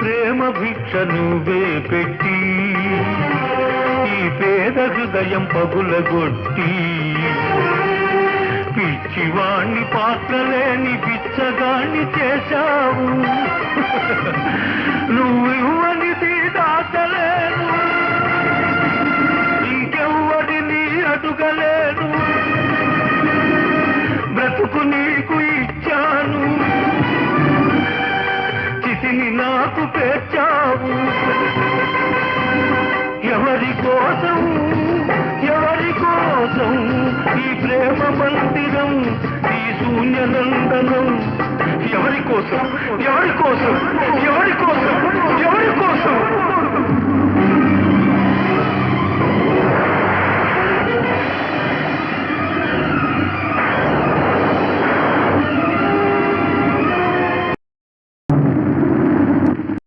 ప్రేమ భిక్ష నువ్వే పెట్టి ఈ పేద హృదయం పగులగొట్టి పిచ్చివాణ్ణి పాత్రలేని పిచ్చగాణ్ణి చేశా నాకు పేర్చావు ఎవరి కోసం ఎవరి కోసం ఈ ప్రేమ మందిరం ఈ శూన్య నందనం? ఎవరి కోసం ఎవరి కోసం?